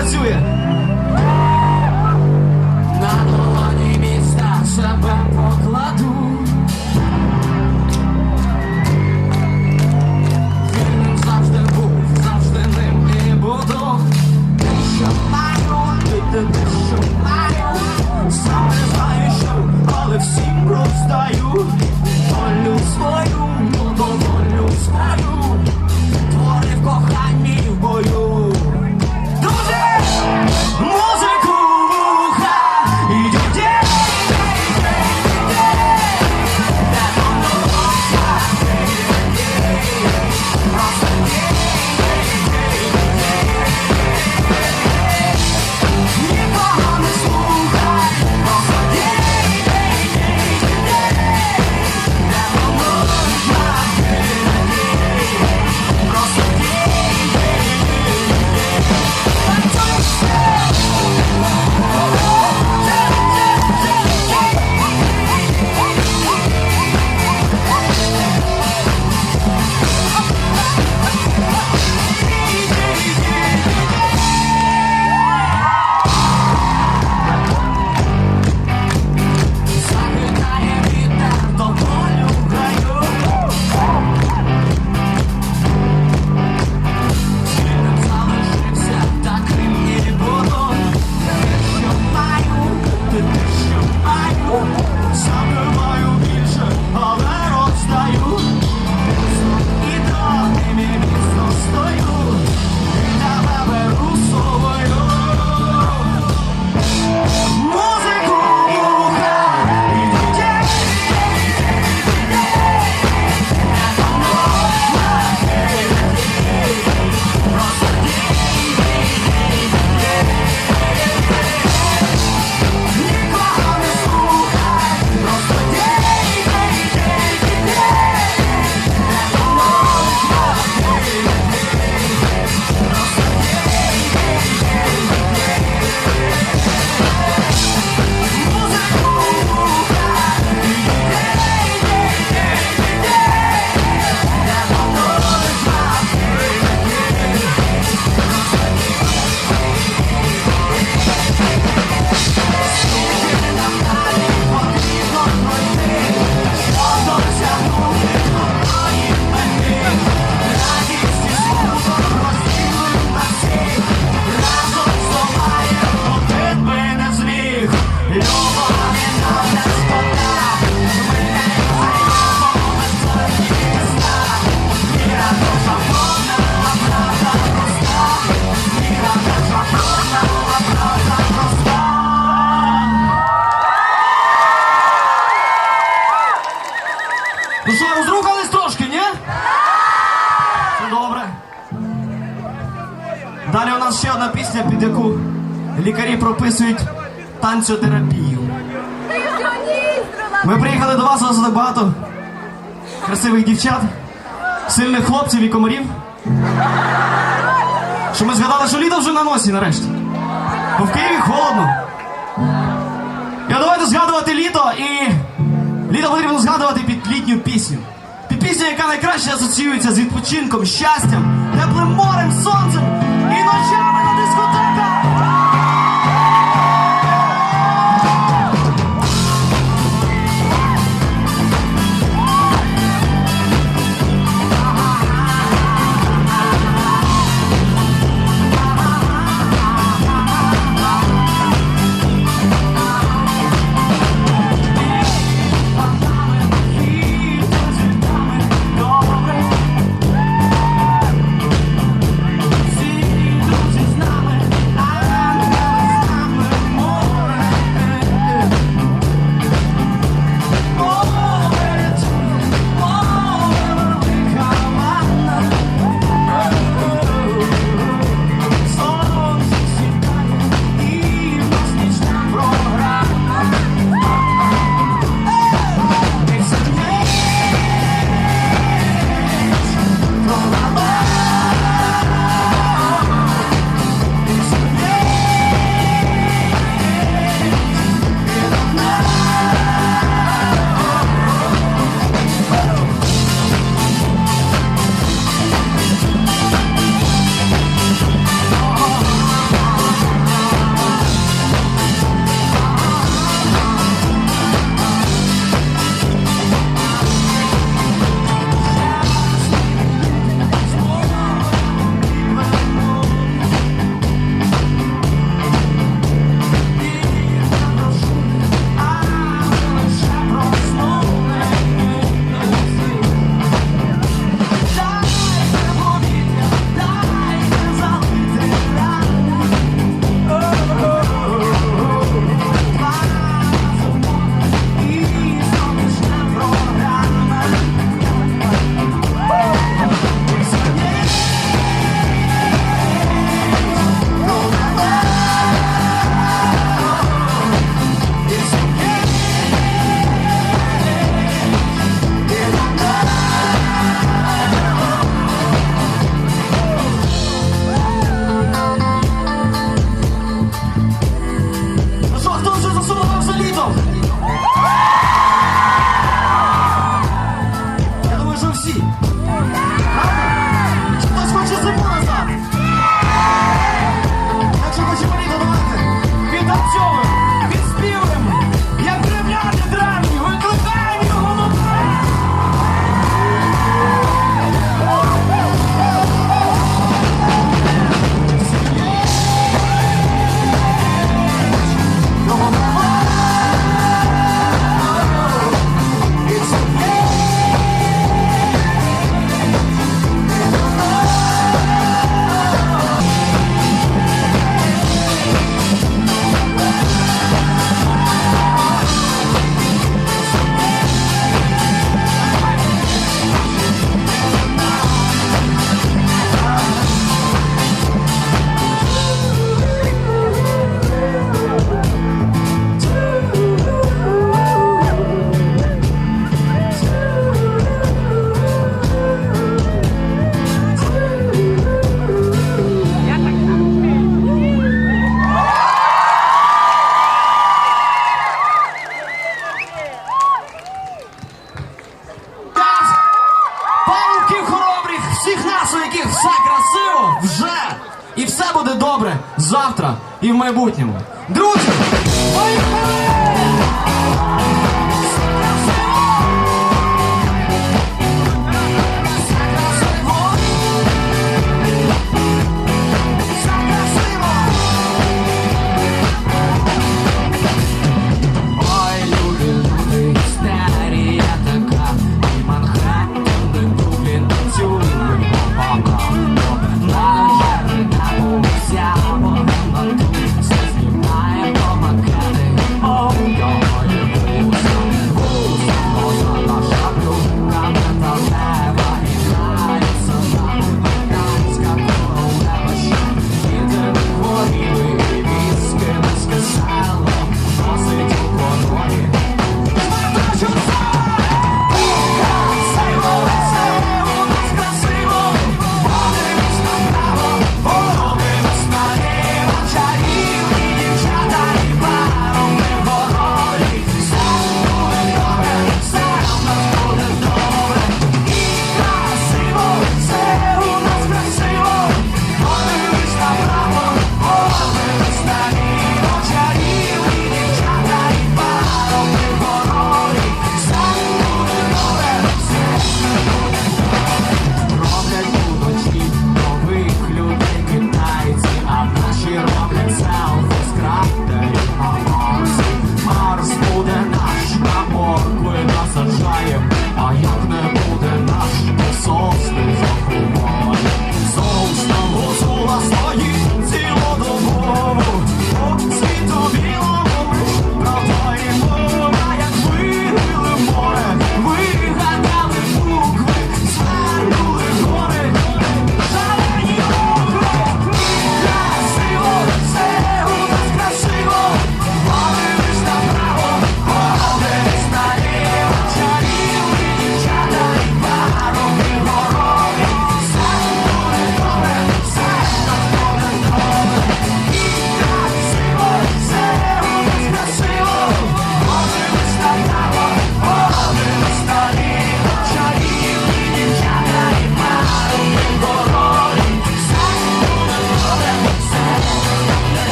працює. На долоні міста себе покладу. Вільним завжди був, завжди ним. Те, що маю, ти те, що маю. Сам не знаю, що, але всім роздаю. Волю свою, танцотерапію. Ми приїхали до вас, у вас багато красивих дівчат, сильних хлопців і комарів. Що ми згадали, що літо вже на носі нарешті. Бо в Києві холодно. І давайте згадувати літо і літо потрібно згадувати під літню пісню. Під пісню, яка найкраще асоціюється з відпочинком, щастям, теплим морем, сонцем і ночами козаків хоробрих, всіх нас, у яких все красиво вже. І все буде добре завтра і в майбутньому. Друзі, поїхали!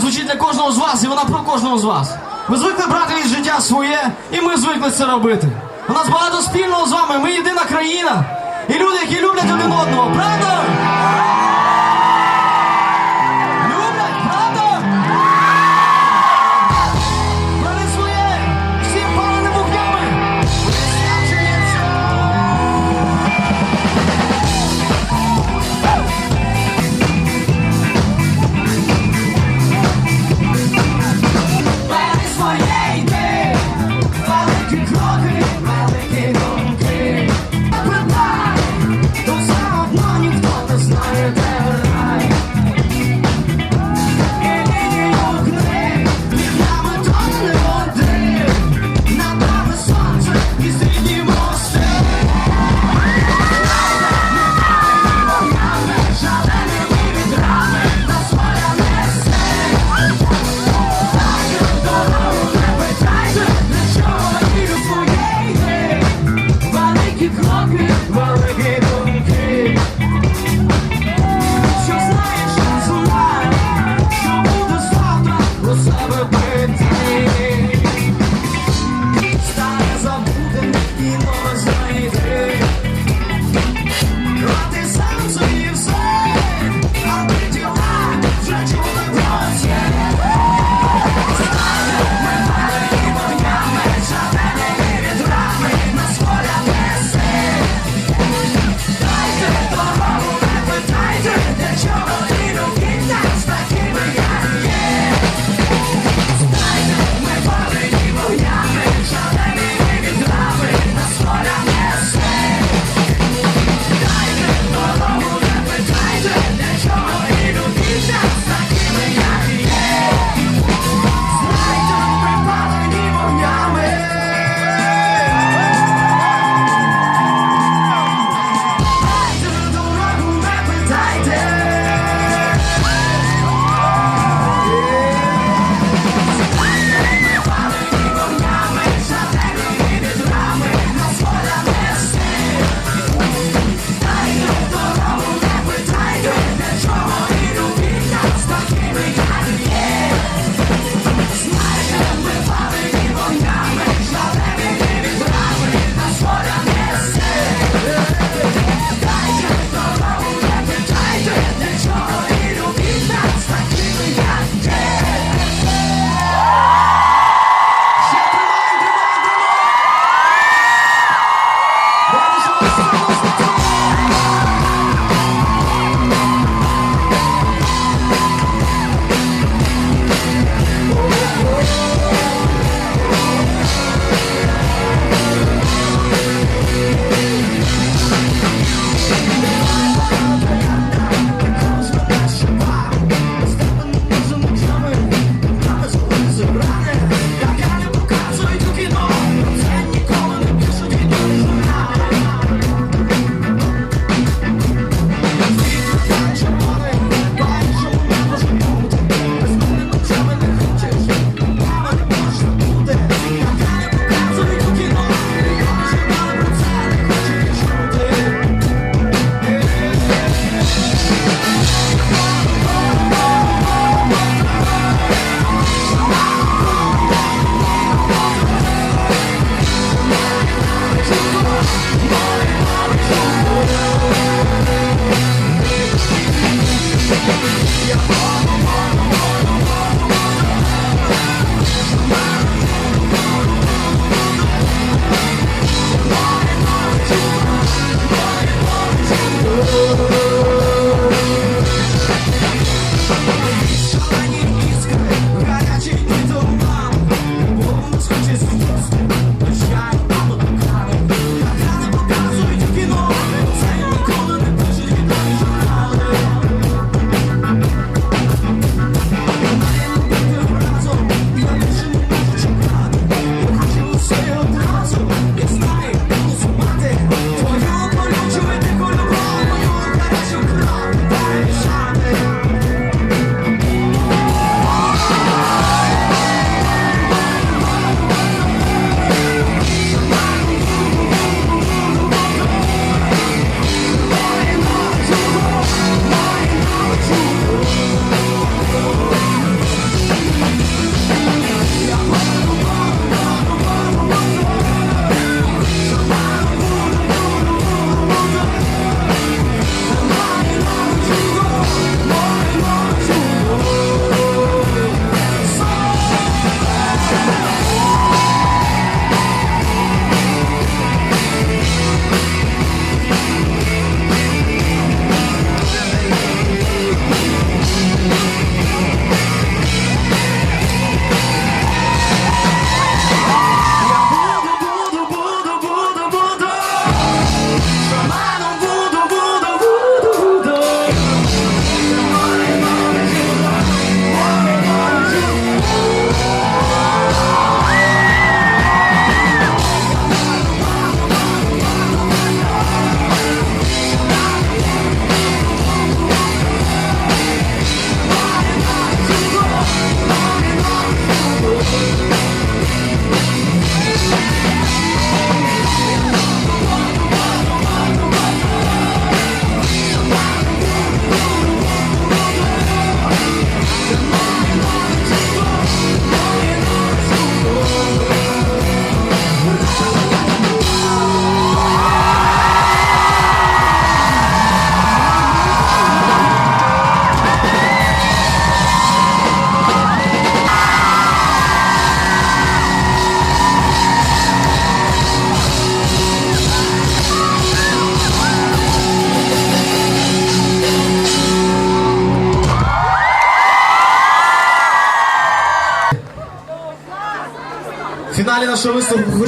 звучить для кожного з вас, і вона про кожного з вас. Ви звикли брати від життя своє, і ми звикли це робити. У нас багато спільного з вами. Ми єдина країна і люди, які люблять один одного. Правда?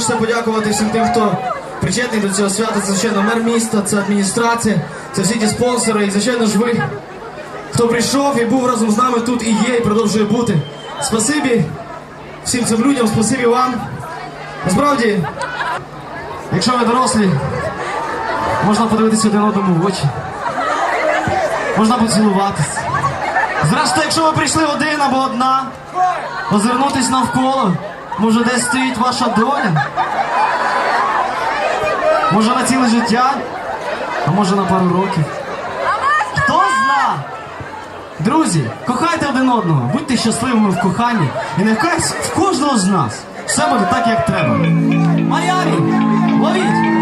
Хочеться подякувати всім тим, хто причетний до цього свята. Це, звичайно, мер міста, це адміністрація, це всі ті спонсори, і, звичайно ж, ви, хто прийшов і був разом з нами тут і є, і продовжує бути. Спасибі всім цим людям, спасибі вам. Насправді, якщо ви дорослі, можна подивитися один одному в очі. Можна поцілуватись. Зрештою, якщо ви прийшли один або одна, озирнутись навколо, може десь стоїть ваша доля. Може на ціле життя, а може на пару років. Хто зна? Друзі, кохайте один одного, будьте щасливими в коханні, і нехай в кожного з нас все буде так, як треба. Майамі, ловіть!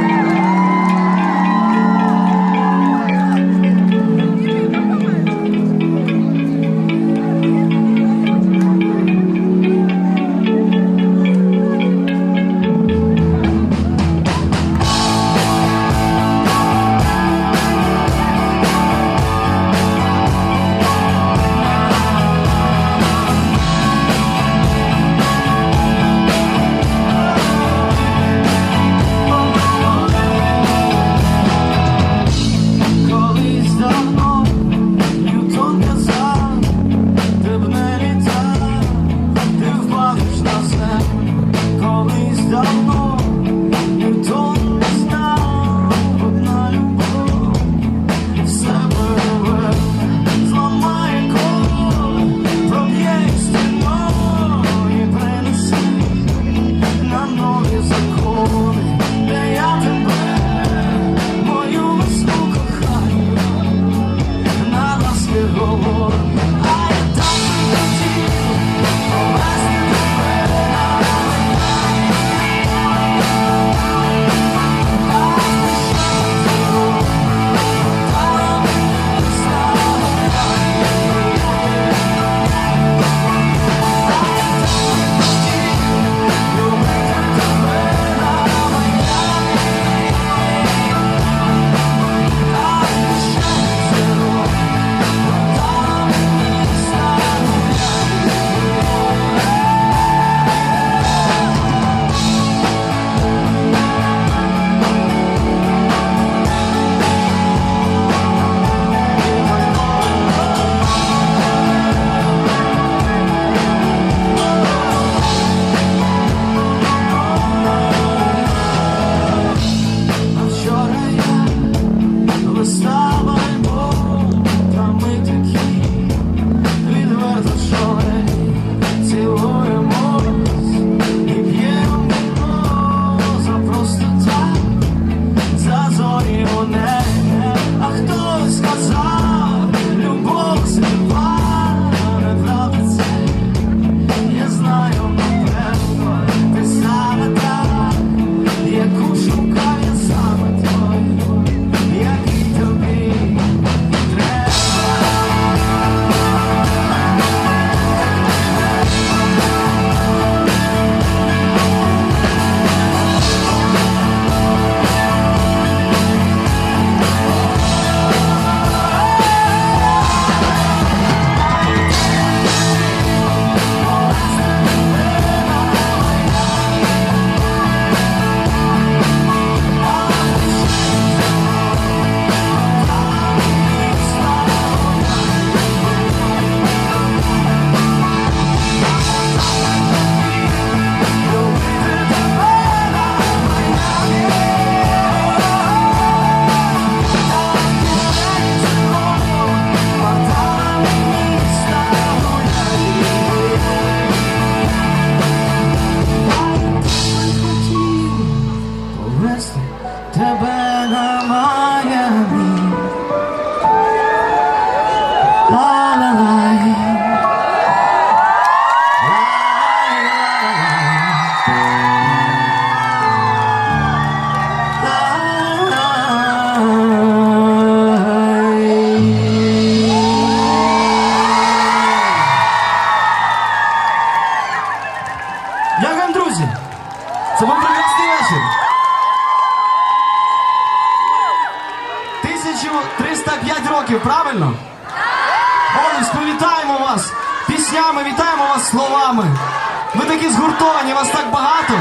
Вас так багато.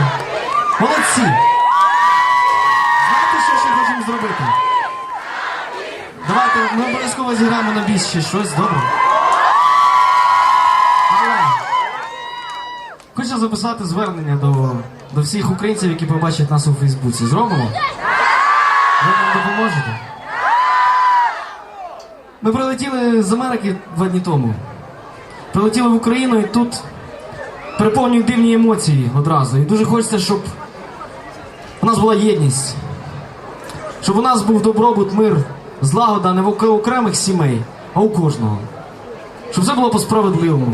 Молодці. Знаєте, що ще хочемо зробити? Давайте ми обов'язково зіграємо на біс ще щось, добре? Хочу записати звернення до, до всіх українців, які побачать нас у Фейсбуці. Зробимо? Ви нам допоможете? Ми прилетіли з Америки два дні тому. Прилетіли в Україну і тут переповнюють дивні емоції одразу. І дуже хочеться, щоб у нас була єдність. Щоб у нас був добробут, мир, злагода не в окремих сімей, а у кожного. Щоб все було по-справедливому,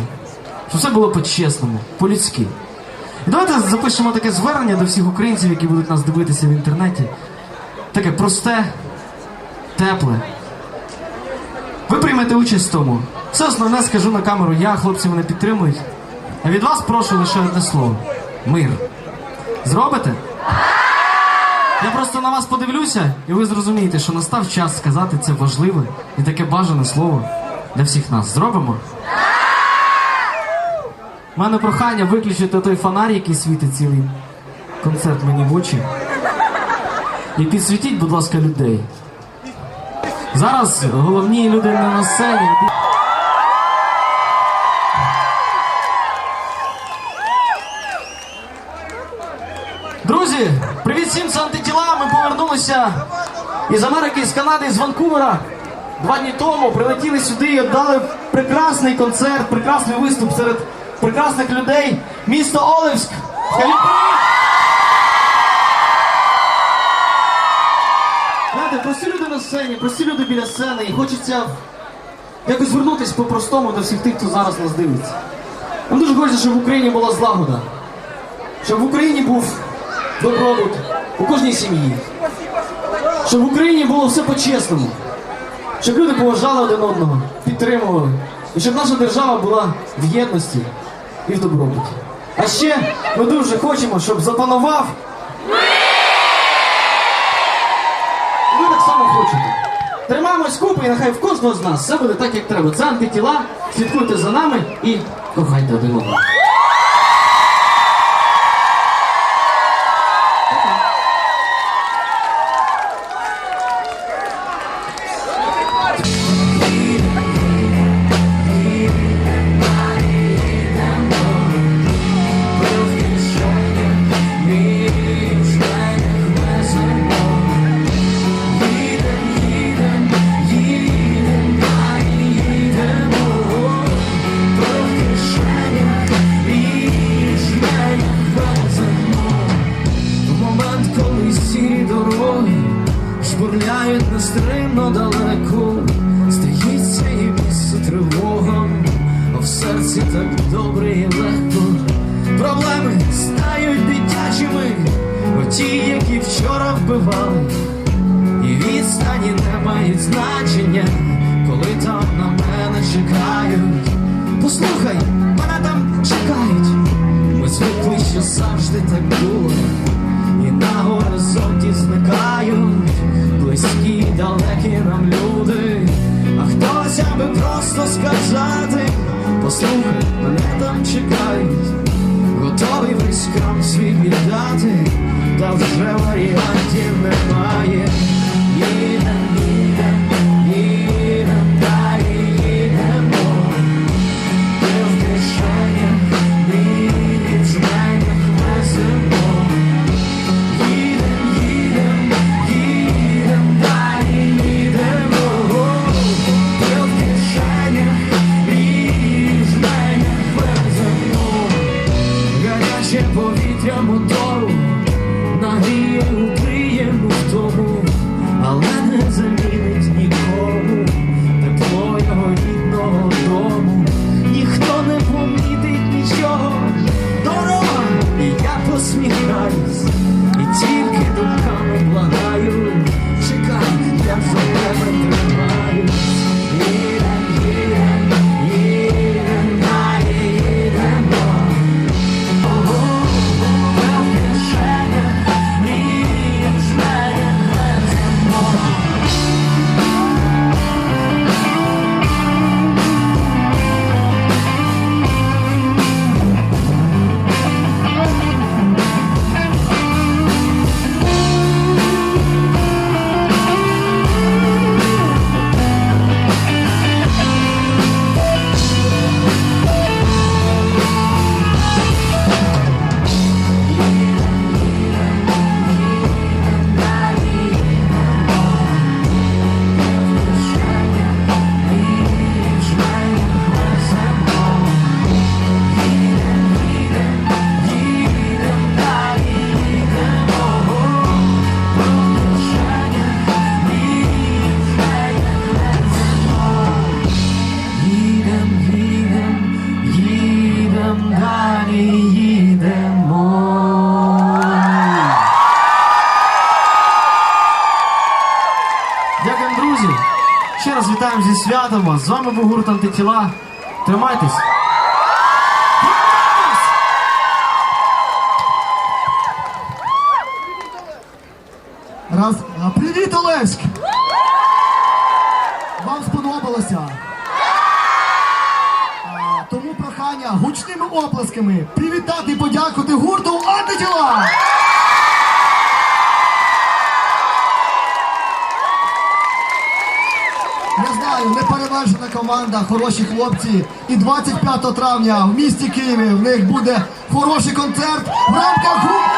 щоб все було по-чесному, по-людськи. І давайте запишемо таке звернення до всіх українців, які будуть нас дивитися в інтернеті. Таке просте, тепле. Ви приймете участь в тому. Все основне скажу на камеру, я, хлопці мене підтримують. А від вас прошу лише одне слово. Мир. Зробите? Я просто на вас подивлюся, і ви зрозумієте, що настав час сказати це важливе і таке бажане слово для всіх нас. Зробимо? У мене прохання виключити той фонарь, який світить цілий концерт мені в очі. І підсвітіть, будь ласка, людей. Зараз головні люди на сцені. Ми повернулися із Америки, з Канади, з Ванкувера. Два дні тому прилетіли сюди і дали прекрасний концерт, прекрасний виступ серед прекрасних людей. Місто привіт! Знаєте, прості люди на сцені, прості люди біля сцени, і хочеться якось звернутися по-простому до всіх тих, хто зараз нас дивиться. Нам дуже хочеться, щоб в Україні була злагода, щоб в Україні був добробут у кожній сім'ї, щоб в Україні було все по-чесному, щоб люди поважали один одного, підтримували, і щоб наша держава була в єдності і в добробуті. А ще ми дуже хочемо, щоб запанував ви так само хочете. Тримаємось купи і нехай в кожного з нас все буде так, як треба. Це антитіла, слідкуйте за нами і кохайте один одного. Святом вас. З вами був гурт антитіла. Тримайтесь. Раз. Привіт, Олеськ! Вам сподобалося? Тому прохання гучними оплесками привітати і подякувати гурту Антитіла! Неперевершена команда, хороші хлопці. І 25 травня в місті Києві в них буде хороший концерт в рамках